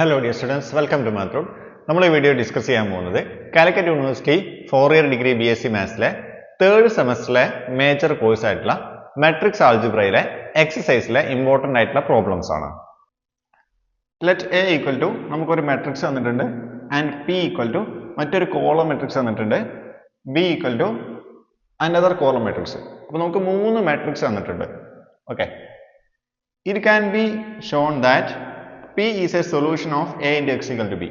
Hello dear students welcome to മാത്രം നമ്മൾ ഈ വീഡിയോ ഡിസ്കസ് ചെയ്യാൻ പോകുന്നത് Calicut university four year degree B S C മാത്സിലെ third സെമസ്റ്ററിലെ മേജർ കോഴ്സ് ആയിട്ടുള്ള മെട്രിക്സ് ആൾജിബ്രയിലെ എക്സസൈസിലെ ഇമ്പോർട്ടന്റ് ആയിട്ടുള്ള പ്രോബ്ലംസ് ആണ്. ലെറ്റ് എ ഈക്വൽ ടു നമുക്കൊരു മെട്രിക്സ് തന്നിട്ടുണ്ട് ആൻഡ് പി ഈക്വൽ ടു മറ്റൊരു കോളം മെട്രിക്സ് തന്നിട്ടുണ്ട് B equal to another column matrix അപ്പോൾ നമുക്ക് മൂന്ന് മെട്രിക്സ് തന്നിട്ടുണ്ട് okay it can be shown that P is a solution of A into x equal to B.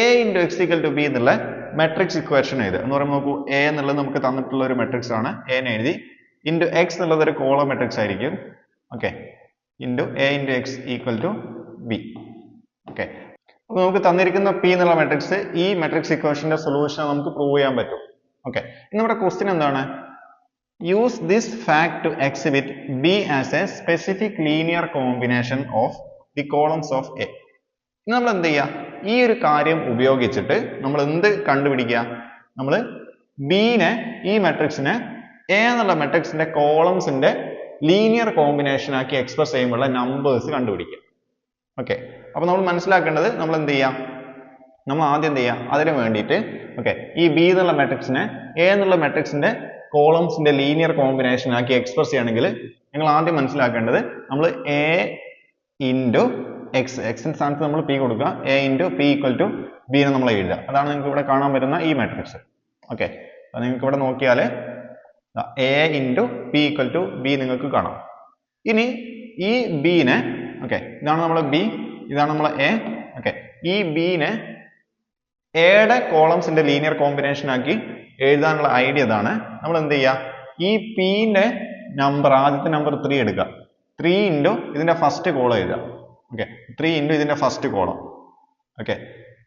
A into x equal to B എന്നുള്ള matrix equation എഴുതുക എന്ന് പറയുമ്പോൾ നോക്കൂ A എന്നുള്ളത് നമുക്ക് തന്നിട്ടുള്ള ഒരു മെട്രിക്സ് ആണ്. A നെ എഴുതി ഇന്റു എക്സ് എന്നുള്ളത് ഒരു കോളം മെട്രിക്സ് ആയിരിക്കും. Okay into A into X equal to B okay അപ്പോൾ നമുക്ക് തന്നിരിക്കുന്ന പി എന്നുള്ള മെട്രിക്സ് ഈ മെട്രിക്സ് ഇക്വേഷന്റെ സൊല്യൂഷൻ നമുക്ക് പ്രൂവ് ചെയ്യാൻ പറ്റും. ഓക്കെ ഇനി നമ്മുടെ ക്വസ്റ്റ്യൻ എന്താണ്? Use this fact to exhibit B as A specific linear combination of the columns of A. ഇനി നമ്മൾ എന്ത് ചെയ്യുക ഈ ഒരു കാര്യം ഉപയോഗിച്ചിട്ട് നമ്മൾ എന്ത് കണ്ടുപിടിക്കുക നമ്മൾ ബീനെ ഈ മെട്രിക്സിനെ എ എന്നുള്ള മെട്രിക്സിന്റെ കോളംസിന്റെ ലീനിയർ കോമ്പിനേഷൻ ആക്കി എക്സ്പ്രസ് ചെയ്യുമ്പോഴുള്ള നമ്പേഴ്സ് കണ്ടുപിടിക്കുക. ഓക്കെ അപ്പൊ നമ്മൾ മനസ്സിലാക്കേണ്ടത് നമ്മൾ എന്ത് ചെയ്യാം? നമ്മൾ ആദ്യം എന്ത് ചെയ്യാം? അതിന് വേണ്ടിയിട്ട് ഓക്കെ ഈ ബി എന്നുള്ള മെട്രിക്സിനെ എ എന്നുള്ള മെട്രിക്സിന്റെ കോളംസിന്റെ ലീനിയർ കോമ്പിനേഷൻ ആക്കി എക്സ്പ്രസ് ചെയ്യണമെങ്കിൽ നിങ്ങൾ ആദ്യം മനസ്സിലാക്കേണ്ടത് നമ്മൾ എ ഇന്റു എക്സ് എക്സിന്റെ സ്ഥാനത്ത് നമ്മൾ പി കൊടുക്കുക. A into P equal to B എന്ന് നമ്മൾ എഴുതുക. അതാണ് നിങ്ങൾക്ക് ഇവിടെ കാണാൻ പറ്റുന്ന ഈ മാട്രിക്സ് ഓക്കെ അപ്പൊ നിങ്ങൾക്ക് ഇവിടെ നോക്കിയാൽ A into P equal to B നിങ്ങൾക്ക് കാണാം. ഇനി ഈ ബിനെ ഓക്കെ ഇതാണ് നമ്മൾ ബി ഇതാണ് നമ്മൾ എ ഓക്കെ ഈ ബിനെ എയുടെ കോളംസിന്റെ ലീനിയർ കോമ്പിനേഷൻ ആക്കി എഴുതാനുള്ള ഐഡിയ ഇതാണ്. നമ്മൾ എന്ത് ചെയ്യുക? ഈ പിന്റെ നമ്പർ ആദ്യത്തെ നമ്പർ ത്രീ എടുക്കുക. ത്രീ ഇന്റു ഇതിന്റെ ഫസ്റ്റ് കോളം എഴുതുക. ഓക്കെ ത്രീ ഇന്റു ഇതിന്റെ ഫസ്റ്റ് കോളം ഓക്കെ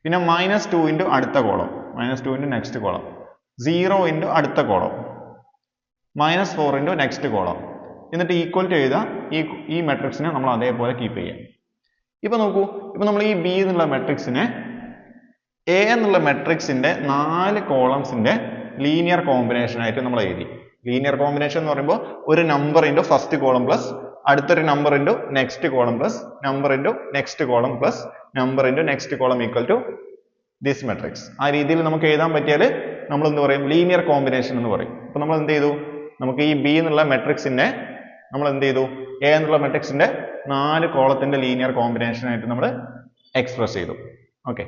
പിന്നെ മൈനസ് ടു ഇന്റു അടുത്ത column minus two into next column zero into അടുത്ത column minus four into next column എന്നിട്ട് ഈക്വൽ ടു എഴുതുക. ഈ ഈ മെട്രിക്സിനെ നമ്മൾ അതേപോലെ കീപ്പ് ചെയ്യാം ഇപ്പൊ നോക്കൂ. ഇപ്പൊ നമ്മൾ ഈ ബി എന്നുള്ള മെട്രിക്സിനെ എ എന്നുള്ള മെട്രിക്സിന്റെ നാല് കോളംസിന്റെ ലീനിയർ കോമ്പിനേഷൻ ആയിട്ട് നമ്മൾ എഴുതി. ലീനിയർ കോമ്പിനേഷൻ എന്ന് പറയുമ്പോൾ ഒരു number into first column plus അടുത്തൊരു number into next column plus number into next column plus number into next column equal to this matrix ആ രീതിയിൽ നമുക്ക് എഴുതാൻ പറ്റിയാൽ നമ്മൾ എന്ത് പറയും? ലീനിയർ കോമ്പിനേഷൻ എന്ന് പറയും. അപ്പൊ നമ്മൾ എന്ത് ചെയ്തു? നമുക്ക് ഈ ബി എന്നുള്ള മെട്രിക്സിന്റെ നമ്മൾ എന്ത് ചെയ്തു? എ എന്നുള്ള മെട്രിക്സിന്റെ നാല് കോളത്തിന്റെ ലീനിയർ കോമ്പിനേഷൻ ആയിട്ട് നമ്മൾ എക്സ്പ്രസ് ചെയ്തു. ഓക്കെ